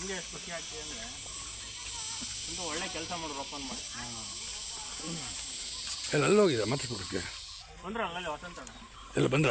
ನಮಗೆ ಎಷ್ಟು ಖುಷಿ ಆಗ್ತಿದೆ ಅಂದರೆ ತುಂಬ ಒಳ್ಳೆ ಕೆಲಸ ಮಾಡಿದ್ರು ಓಪನ್ ಮಾಡಿ. ಎಲ್ಲ ಅಲ್ಲಿ ಹೋಗಿದೆ ಮತ್ತೆ ಕೊಡಕ್ಕೆ ಬಂದ್ರೆ ಅಲ್ಲಲ್ಲಿ ವಸಂತ ಎಲ್ಲ ಬಂದ್ರ?